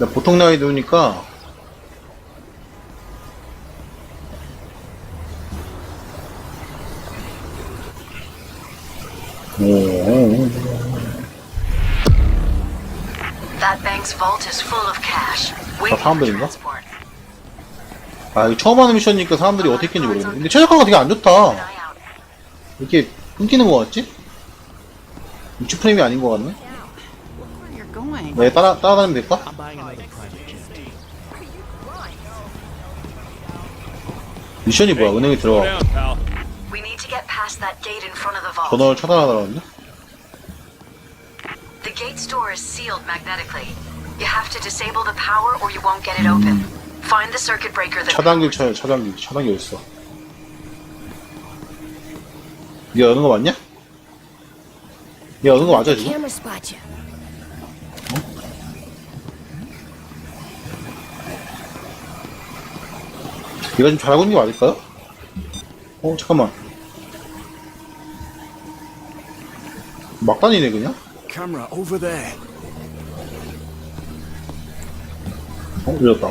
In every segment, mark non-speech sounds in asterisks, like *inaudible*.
나 보통 난이도니까 오, That bank's vault is full of cash. 다 Waiting for 사람들인가? 아 이거 처음 하는 미션이니까 사람들이 어떻게 했는지 모르겠네 근데 최적화가 되게 안 좋다. 이렇게 끊기는 거 같지? 60 프레임이 아닌 거 같네 Going? 네 따라, 따라다니면 될까? 미션이 뭐야 은행에 들어가. We need to get past that gate in front of the vault. 전화를 차단하더라는데 The gate's door is sealed magnetically. You have to disable the power or you won't get it open. Find the circuit breaker that 차단기 쳐요 차단기 차단기 어딨어 이게 여는 거 맞냐? 얘 여는 거 맞아 지금? Camera spot you. 얘가 좀 잘하고 있는 게 맞을까요? 어 잠깐만 막 다니네 그냥? Camera over there. 어 밀렸다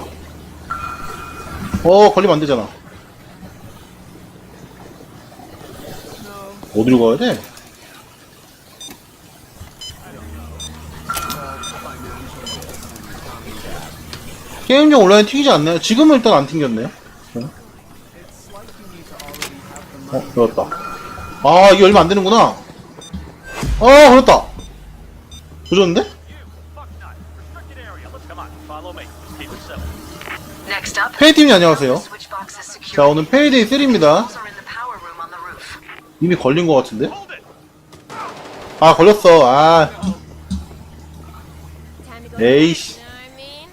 어 걸리면 안 되잖아 어디로 가야 돼? 게임용 온라인 튀기지 않나요? 지금은 일단 안 튕겼네요. 어, 어 열었다. 아, 이게 얼마 안 되는구나. 아, 걸렸다. 조졌는데? 페이팀이 안녕하세요. 자, 오늘 페이데이 3입니다. Tools are in the power room on the roof. 이미 걸린 것 같은데? 아, 걸렸어. 아. 에이씨.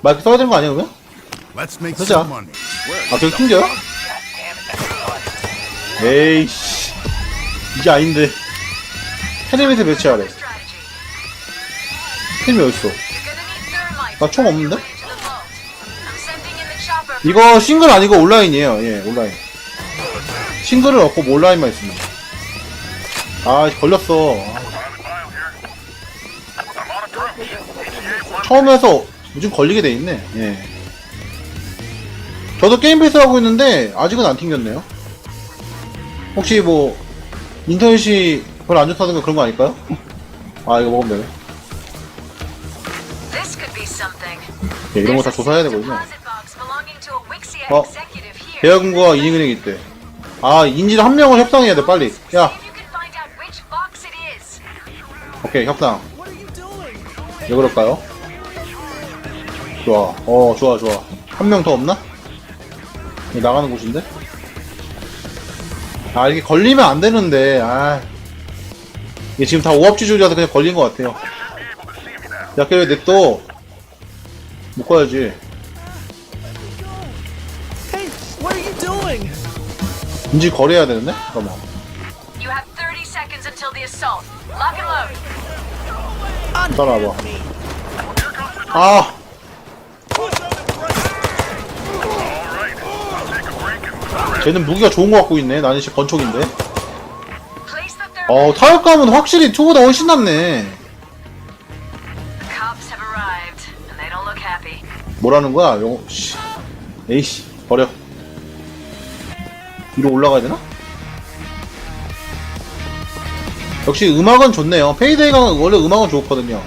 마이크 써야 되는 거 아니야, 그러면? Money. 아, 저기 튕겨요? 에이씨. 이게 아닌데. 테레비에서 배치하래. 템이 어딨어? 나 총 없는데? 이거 싱글 아니고 온라인이에요. 예, 온라인. 싱글은 없고 뭐 온라인만 있습니다. 아, 걸렸어. 처음에서 요즘 걸리게 돼 있네. 예. 저도 게임 패스 하고 있는데 아직은 안 튕겼네요. 혹시 뭐 인터넷이 별로 안 좋다든가 그런 거 아닐까요? 아, 이거 먹으면 되네. This could be something. 예, 이런 거 다 조사해야 되거든요. deposit box belonging to a Wixia 어, executive here. 대학금과 이닝은행이 있대. 아, 인질 한 명을 협상해야 돼, 빨리. 야, See if you can find out which box it is. 오케이, 협상. 왜 그럴까요? 좋아. 어, 좋아, 좋아. 한 명 더 없나? 여기 나가는 곳인데? 아, 이게 걸리면 안 되는데, 아. 이게 지금 다 오합지졸이라서 그냥 걸린 것 같아요. 야, 그래, 냅둬. 못 가야지. 인지 거래해야 되는데? 잠깐만. You have 30 seconds until the assault. Lock and load. 따라와봐. 아! 쟤는 무기가 좋은 거 갖고 있네. 나는 진짜 건촉인데. 어, 타격감은 확실히 2보다 훨씬 낫네. 뭐라는 거야? 용, 씨. 에이씨, 버려. 위로 올라가야 되나? 역시 음악은 좋네요. 페이데이가 원래 음악은 좋거든요.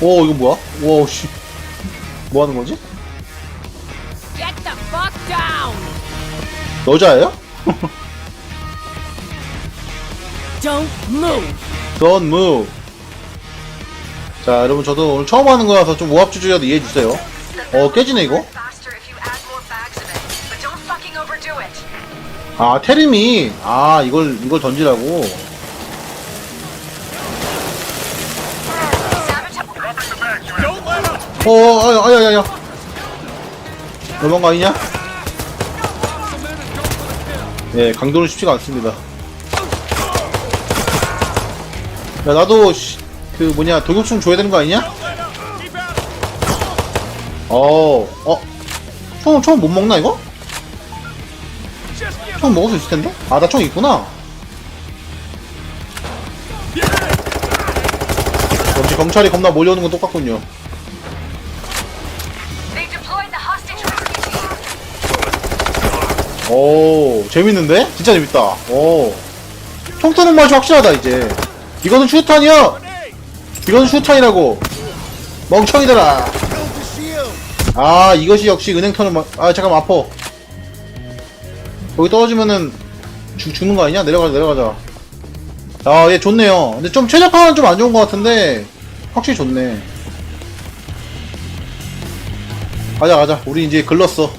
오, 이거 뭐야? 와, 씨. 뭐 하는 거지? 여자예요? Don't move! Don't move. 자, 여러분, 저도 오늘 처음 하는 거라서 좀 오합주주라도 이해해 주세요. 어, 깨지네, 이거? 아, 테림이, 아, 이걸, 이걸 던지라고. 어, 아야, 아야, 아야, 야. 너무한 거 아니냐? 예, 강도는 쉽지가 않습니다. 야, 나도, 씨, 그, 뭐냐, 독육충 줘야 되는 거 아니냐? 어, 어. 총, 총 못 먹나, 이거? 총 먹을 수 있을 텐데? 아, 나 총 있구나. 역시 경찰이 겁나 몰려오는 건 똑같군요. 오, 재밌는데? 진짜 재밌다. 오. 총 쏘는 맛이 확실하다, 이제. 이거는 슈탄이야! 이건 슈탄이라고! 멍청이들아! 아, 이것이 역시 은행 터는 맛. 아, 잠깐만, 아파. 거기 떨어지면은, 죽, 죽는 거 아니냐? 내려가자, 내려가자. 아, 얘 좋네요. 근데 좀 최적화는 좀 안 좋은 것 같은데, 확실히 좋네. 가자, 가자. 우리 이제 글렀어.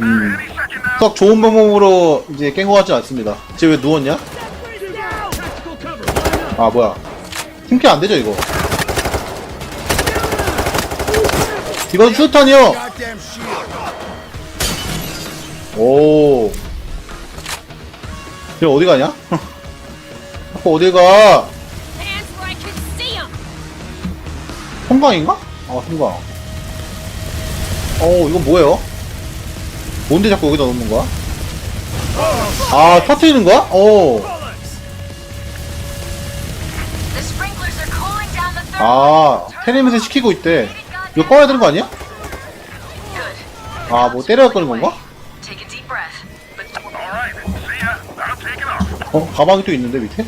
음. 썩 좋은 방법으로 이제 깬 것 같진 않습니다. 쟤 왜 누웠냐? 아, 뭐야. 팀킬 안 되죠, 이거? 이건 슈탄이요! 오. 얘 어디 가냐? *laughs* 어디 가? 성광인가? 아, 성광. 어, 이건 뭐예요? 뭔데 자꾸 여기다 넣는 거야? 아, 터트리는 거야? 어. 아, 테레미에서 시키고 있대. 이거 꺼야 되는 거 아니야? 아, 뭐 때려야 끄는 건가? 어, 가방이 또 있는데, 밑에?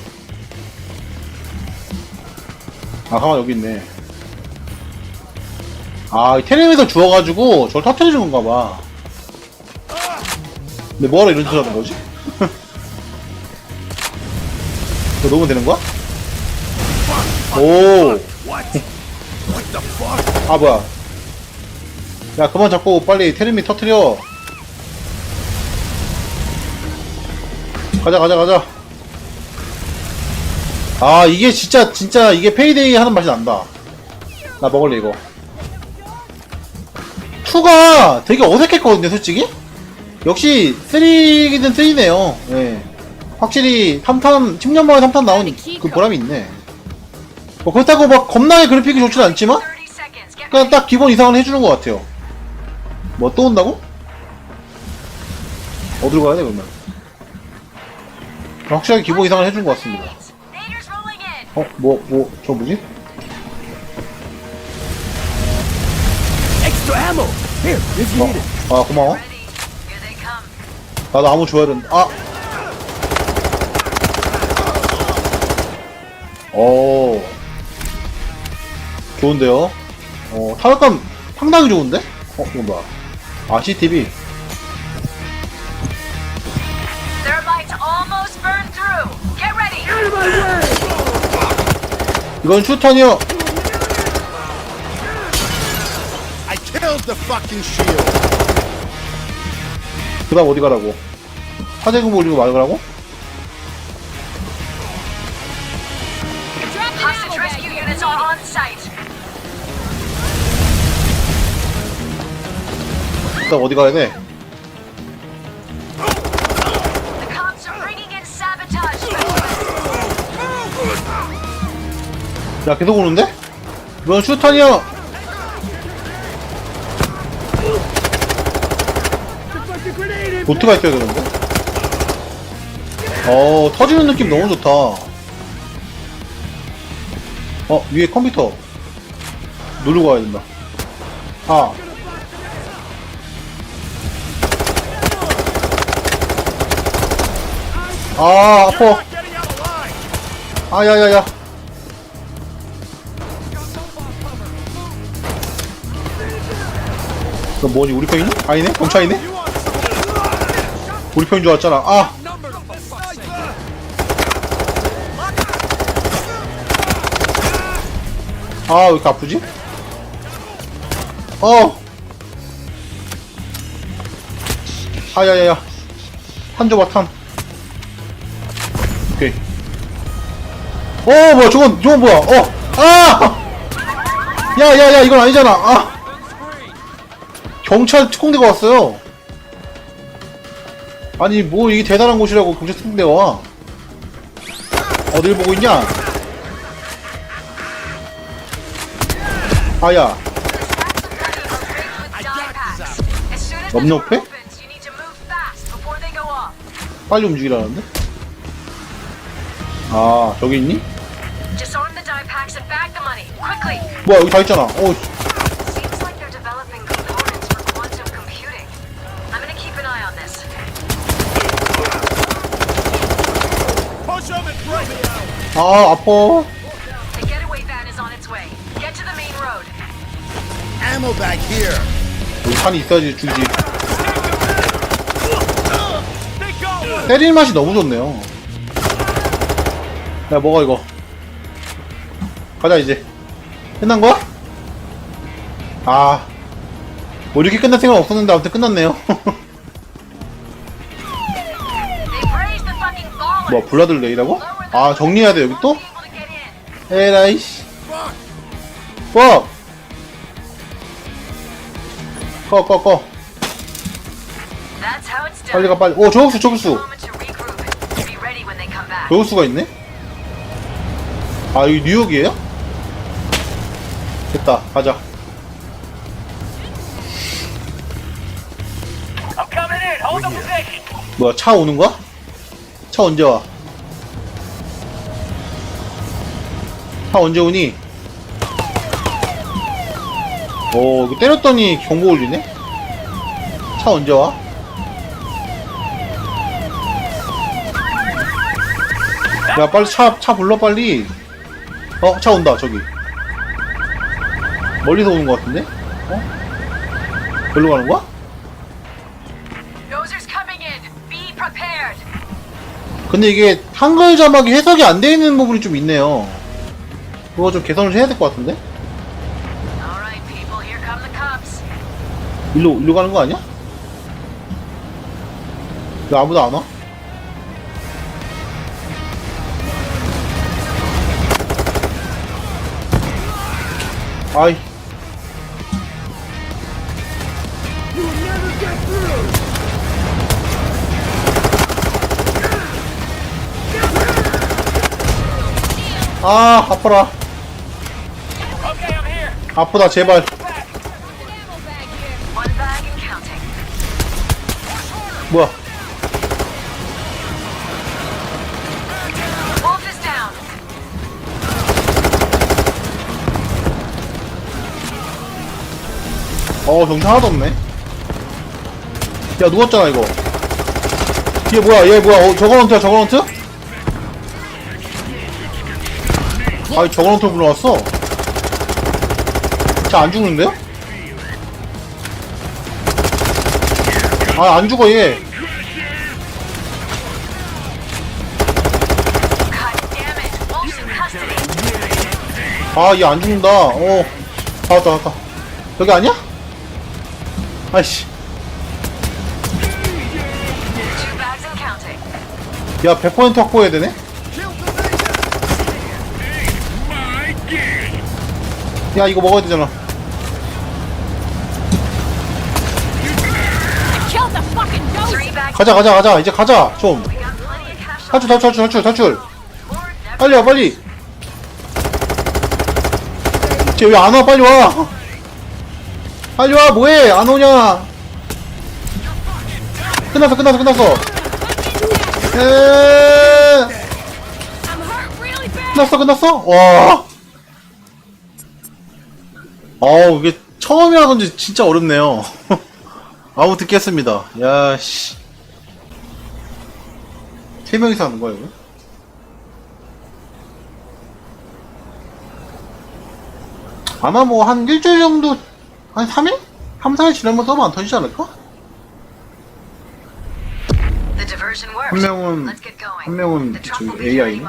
아, 가방 여기 있네. 아, 이 테레미에서 주워가지고 저걸 터트리는 건가 봐. 근데 뭐하러 이런 짓을 하는 거지? 이거 넣으면 되는 거야? 오. 아, 뭐야. 야, 그만 잡고 빨리 테레미 터트려. 가자, 가자, 가자. 아, 이게 진짜, 진짜, 이게 페이데이 하는 맛이 난다. 나 먹을래, 이거. 2가 되게 어색했거든요, 솔직히? 역시, 3는 3네요. 예. 확실히, 3탄, 10년 만에 3탄 나온 그 보람이 있네. 뭐, 그렇다고 막 겁나게 그래픽이 좋진 않지만, 30 seconds. Get 그냥 딱 기본 이상은 해주는 것 같아요. 뭐 또 온다고? 어디로 가야 돼 그러면? 확실하게 기본 이상을 해준 것 같습니다. 어? 뭐, 뭐, 저 뭐지? 어. 아, 고마워. Ready. Here they come. 나도 아무 줘야 된다. 아! 오. 좋은데요? 어, 타격감 상당히 좋은데? 어, 이건 뭐야? 아, CCTV. Thermite almost burned through. Get ready. 이건 슈턴이요. I killed the fucking shield. 그 다음 어디 가라고? 화재금 올리고 site. 그 다음 어디 가야 돼? The cops are bringing in sabotage specialists. 야, 계속 오는데? 이건 슈턴이요. 보트가 있어야 되는데? 어, 터지는 느낌 너무 좋다. 어, 위에 컴퓨터. 누르고 가야 된다. 아. 아, 아파. 아, 야, 야, 야. 너 뭐니, 우리 편이니? 아니네? 경찰이네? 우리 편인 줄 알았잖아. 아! 아, 왜 이렇게 아프지? 어! 아, 야, 야, 야. 탄 줘봐, 탄. 오케이. 어, 뭐야, 저건, 저건 뭐야, 어! 아! 야, 야, 야, 이건 아니잖아, 아! 경찰 특공대가 왔어요. 아니, 뭐, 이게 대단한 곳이라고 경찰 특공대가 와. 어딜 보고 있냐? 아야, off. 빨리 움직이라는데? 아, 저기 있니? 뭐야, 여기 다 있잖아. 어, 아 아파 The getaway van is on its way. Get to the main road. Ammo back here. 여기 산이 있어야지 주지! 때릴 맛이 너무 좋네요 야 먹어 이거 가자 이제 끝난 거야? 아, 뭐 이렇게 끝날 생각 없었는데 아무튼 끝났네요. They've raised the fucking baller. 뭐 블라드 레이라고? 아 정리해야 돼 여기 또? 에라이씨. 꺼. 꺼, 꺼, 꺼. 빨리 가, 빨리. 오, 저격수, 저격수. 저격수가 있네? 아, 여기 뉴욕이에요? 됐다, 가자. 뭐야, 차 오는 거야? 차 언제 와? 차 언제 오니? 오, 이거 때렸더니 경고 울리네? 차 언제 와? 야, 빨리 차, 차 불러, 빨리. 어, 차 온다, 저기. 멀리서 오는 것 같은데? 어? 별로 가는 거야? 근데 이게 한글 자막이 해석이 안 돼 있는 부분이 좀 있네요. 그거 좀 개선을 해야 될 것 같은데? All right, people. Here come the cops. 일로, 일로 가는 거 아니야? 왜 아무도 안 와? 아이. 아, 아파라. 아프다, 제발. 뭐야. 어, 정신 하나도 없네. 야, 누웠잖아, 이거. 얘 뭐야, 얘 뭐야, 어, 저거 런트야, 저거 런트? 아이, 저거 런트 불러왔어. 쟤안 죽는데요? 아, 안 죽어, 얘. 아, 얘 안 죽는다. 어. 다 왔다, 왔다. 여기 아니야? 아이씨. 야, 100% 확보해야 되네? 야, 이거 먹어야 되잖아. 가자, 가자, 가자. 이제 가자. 좀. 탈출, 탈출, 탈출, 탈출. Never 빨리 와, 빨리. 쟤 왜 안 와? 빨리 와. 빨리 와, 뭐해? 안 오냐? 끝났어, 끝났어, 끝났어. 에. 끝났어, 끝났어? 와. 어우, 이게 처음이라 그런지 진짜 어렵네요. *laughs* 아무 듣겠습니다. 야, 씨. 세 명이서 하는 거야, 이거? 아마 뭐 한 일주일 정도, 한 3일? 3, 4일 지나면 서버 안 터지지 않을까? 한 명은. 한 명은 저기 AI네?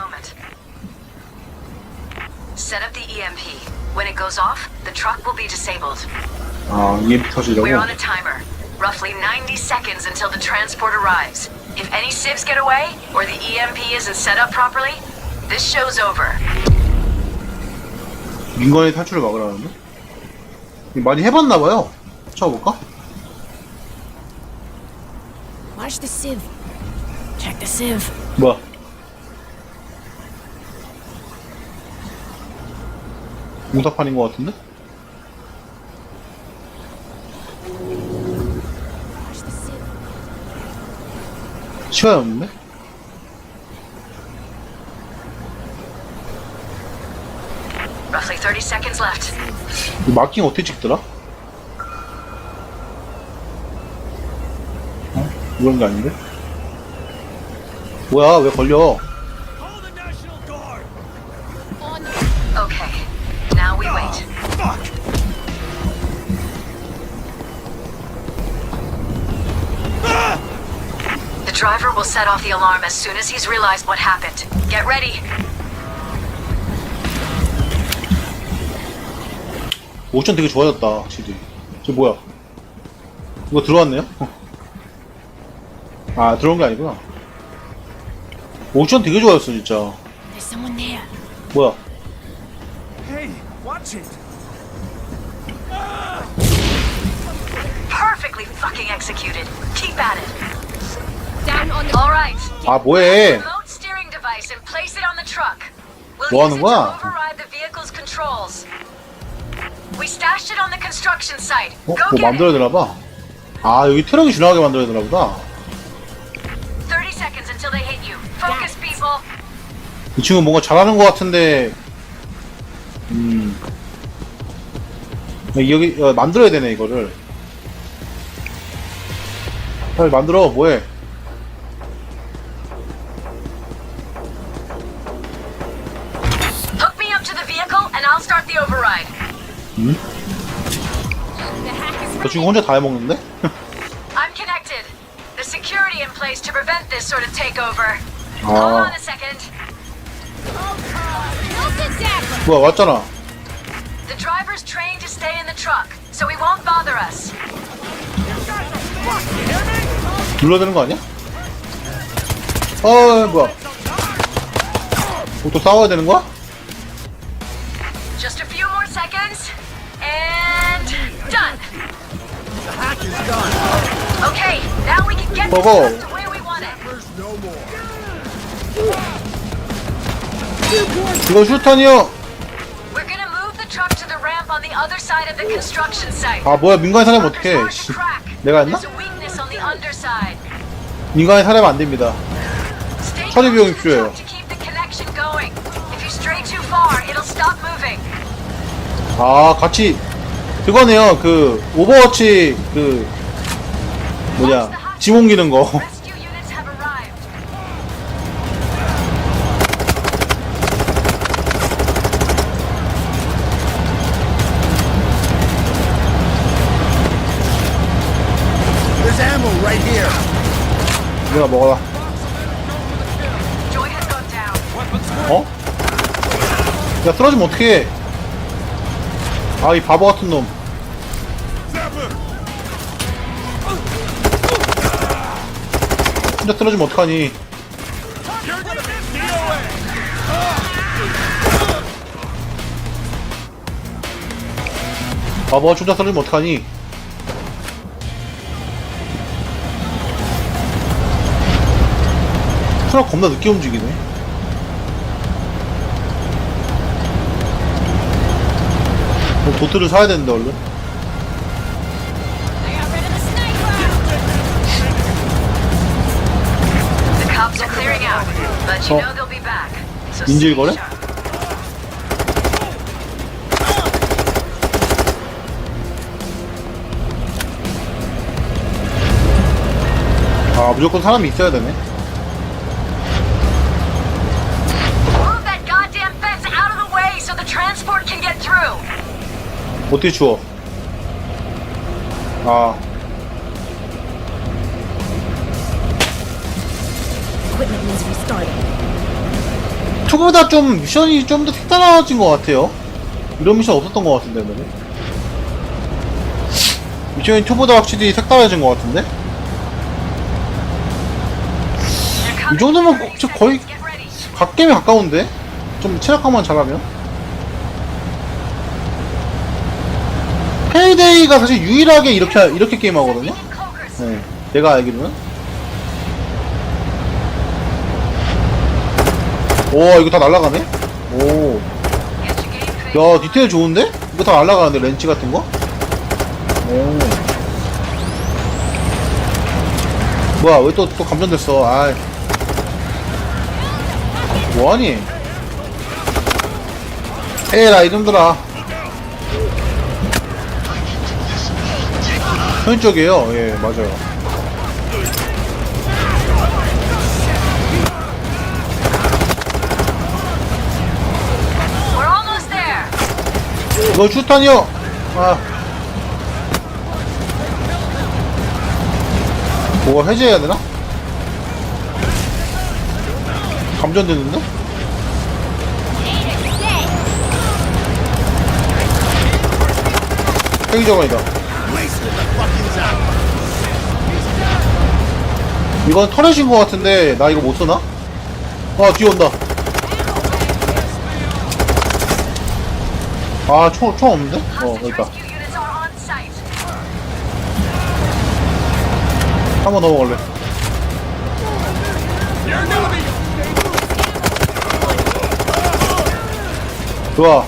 Set up the EMP. When it goes off, the truck will be disabled. 아, EMP 터지려고? We're on a timer. Roughly 90 seconds until the transport arrives. If any civs get away, or the EMP isn't set up properly, this show's over. 민간의 탈출을 막으라는데? 많이 해봤나봐요. 쳐볼까? Watch the sieve. Check the sieve. 뭐야? 공사판인 것 같은데? 시간이 없는데? Roughly 30 seconds left. 이 마킹 어떻게 찍더라? 어? 이런 게 아닌데? 뭐야, 왜 걸려? Set off the alarm as soon as he's realized what happened. Get ready. 옵션 되게 좋아졌다 확실히 저 뭐야 이거 들어왔네요? 아 들어온 게 아니구나 옵션 되게 좋아졌어 진짜 There's someone there. 뭐야 Hey, watch it. Perfectly fucking executed. Keep at it. 아 뭐해 Remote steering device and place it on the truck. We'll 뭐 use 하는 it 거야? to override the vehicle's controls. We stashed it on the construction site. 어? 뭐 만들어야. 되나 봐. 아, 여기 트럭이 지나가게 만들어야 되나 보다. 30 seconds until they hit you. Focus, people. 이 친구 뭔가 잘하는 것 같은데, 음. 여기, 어, 만들어야 되네, 이거를. 빨리 만들어, 뭐해. Is 저 친구 혼자 다 해먹는데? I'm connected. The security in place to prevent this sort of takeover. Hold on 아, a second. 뭐야, 왔잖아. The driver's trained to stay in the truck, so he won't bother us. 눌러야 되는 거 아니야? 어, 뭐야. 어, 또 싸워야 되는 거야? Okay, now we can get this truck to where we want it. There's. 이거 슈탄이요! We're gonna move the truck to the ramp on the other side of the construction site. 아, 뭐야, 민간인 어떡해. hard 씨. to crack. 내가 했나? There's a weakness on the underside. 민간인 살면 안 됩니다. Stay close 비용이 to the 필요해요. truck to keep the connection going. If you stray too far, it'll stop moving. 아 같이 그거네요 그 오버워치 그 뭐냐 짐 옮기는 거. 누나 먹어라. 어? 야 쓰러지면 어떡해 아 이 바보 같은 놈. 혼자 쓰러지면 어떡하니? 바보가 혼자 쓰러지면 어떡하니? 트럭 겁나 늦게 움직이네 뭐 도트를 사야 되는데 얼른 어. 인질 거래? 아 무조건 사람이 있어야 되네 어떻게 주워? 아. 초보다 좀 미션이 좀더 색달라진 것 같아요. 이런 미션 없었던 것 같은데 오늘은 미션이 초보다 확실히 색달라진 것 같은데? coming 정도면 in 30저 거의-. 갓겜에 가까운데? 좀 체력화만 잘하면 페이데이가 사실 유일하게 이렇게 이렇게 게임하거든요. 네, 내가 알기로는. 오, 이거 다 날라가네? 오. 야, 디테일 좋은데? 이거 다 날라가는데, 렌치 같은 거? 오. 뭐야, 왜 또, 또 감전됐어, 아이. 뭐하니? 에라, 이놈들아. 현적이에요, 예, 맞아요. 너 슈탄이요! 아. 뭐가 해제해야 되나? 감전되는데? 팽이저관이다 이건 터렛인 것 같은데 나 이거 못 쓰나? 아 뒤에 온다 아총 총 없는데? 어 여기 있다 Rescue units are on site. 한번 넘어갈래 좋아.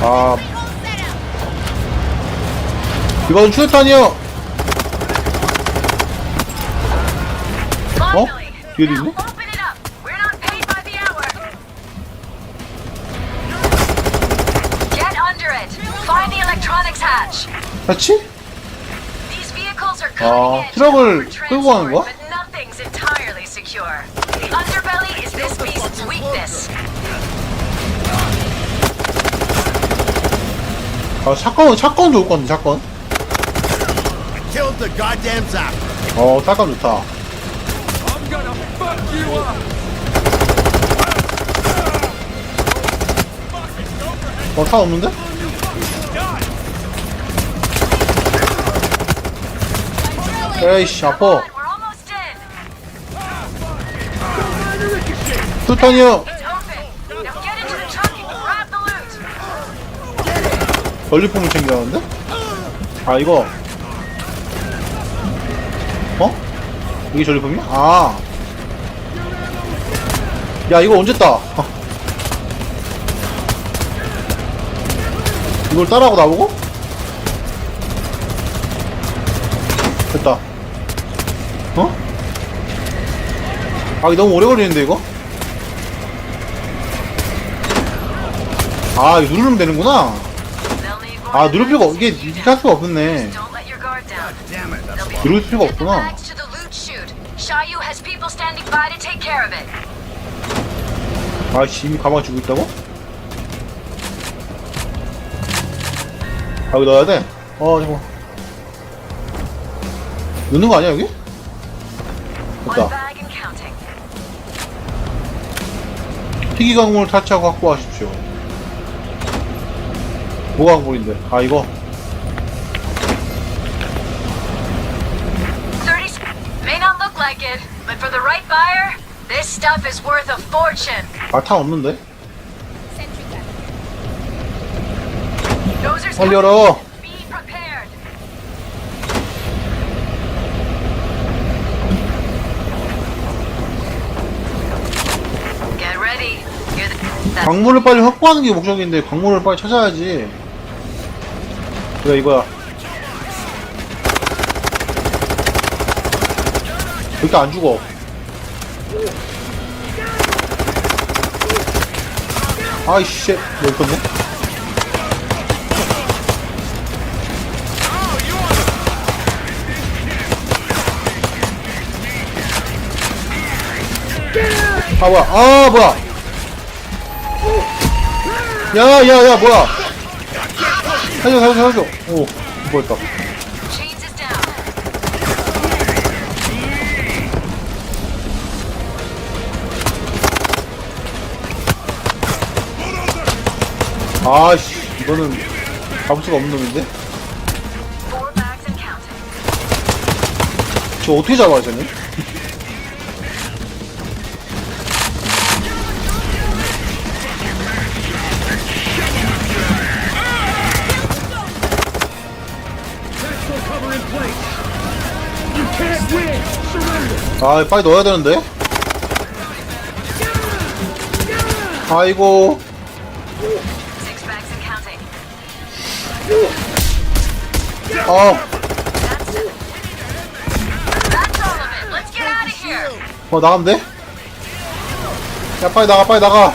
아 이건 추탄이요 Finally. 뒤에도 있네? 같이? 아, 트럭을 끌고 가는 거야? 아 사건 사건 좋을 것 같은데 사건 the goddamn zap. 어 사건 좋다 I'm gonna fuck you up! 어 차 없는데? 에이씨 아파 loot. 전리품을 챙겨야하는데? 아 이거 이게 전리품이야? 아. 야 이거 언제 따? 아. 이걸 따라하고 나보고? 됐다. 어? 아 이거 너무 오래 걸리는데 이거? 아 이거 누르면 되는구나. 아 누를 필요가 that. 이게 이렇게 할 수가 없었네 누를 필요가 없구나 bags to the loot chute. Has people standing by to take care of it. 아씨 이미 가방 주고 있다고? 아 여기 넣어야 돼? 어 잠깐 넣는 거 아니야 여기? One 됐다 bag and counting. 희귀 광물을 탈취하고 확보하십시오 뭐가 광물인데 아 이거 this stuff is worth a fortune. 아탄 없는데? 빨리. 열어 Be prepared. Get ready. You're the, that's 광물을 빨리 확보하는 게 목적인데 광물을 빨리 찾아야지 그래 이거야 절대 안 죽어 아이씨 여기 있었네? 아 뭐야? 아 뭐야? 야야야 뭐야? 살려 살려 살려 오 뭐였다 아씨 이거는 잡을 수가 없는 놈인데. 저 어떻게 잡아야 쟤는? 아 빨리 넣어야 되는데 아이고 here. 어, 나가면 돼? 야 빨리 나가 빨리 나가.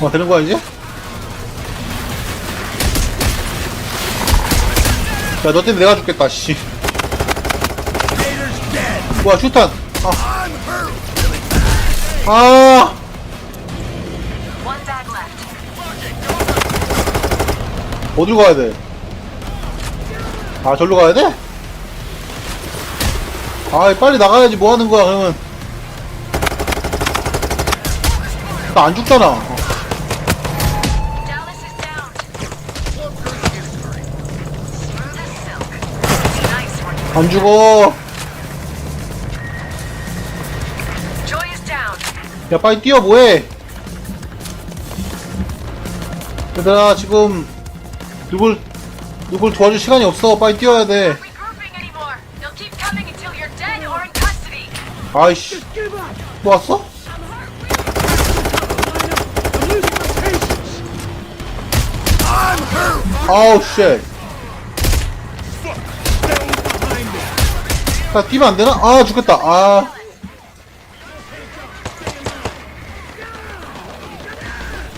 어 되는 거야 이제? 야너 때문에 내가 죽겠다 씨. 뭐야 슈탄 I'm hurt. 어디로 가야 돼? 아, 절로 가야 돼? 아, 빨리 나가야지. 뭐 하는 거야, 그러면. 나 안 죽잖아. 어. 안 죽어. 야, 빨리 뛰어, 뭐해? 얘들아, 지금, 누굴, 누굴 도와줄 시간이 없어. 빨리 뛰어야 돼. 아이씨. 또 왔어? 아우, 쉣. 야, 뛰면 안 되나? 아, 죽겠다. 아.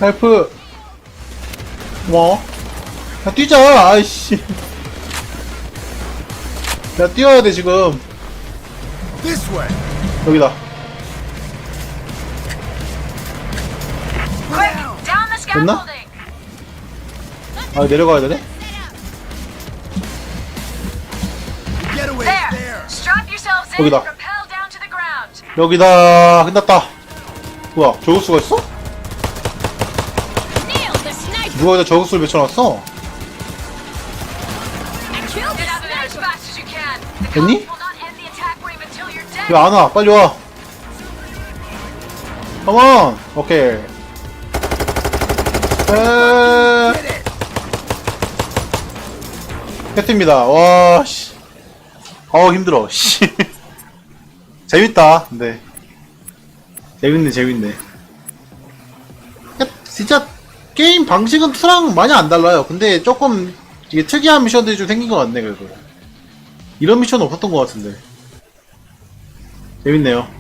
헬프. 뭐? 야, 뛰자. 아이씨. 야, 뛰어야 돼, 지금. This way. 여기다. Quick, down the scaffolding. 아, 내려가야 되네? Ground. 여기다. 끝났다. 뭐야, 저격수가 있어? 누가 여기다 저격수를 맺혀놨어? Dead. 왜안 와? 빨리 와. 컴온. 오케이. 에... 패트입니다. 와, 씨. 어우, 힘들어, 씨. *laughs* 재밌다, 근데. 재밌네, 재밌네. 야, 진짜, 게임 방식은 2랑 많이 안 달라요. 근데 조금, 이게 특이한 미션들이 좀 생긴 것 같네, 그래도. 이런 미션은 없었던 것 같은데. 재밌네요.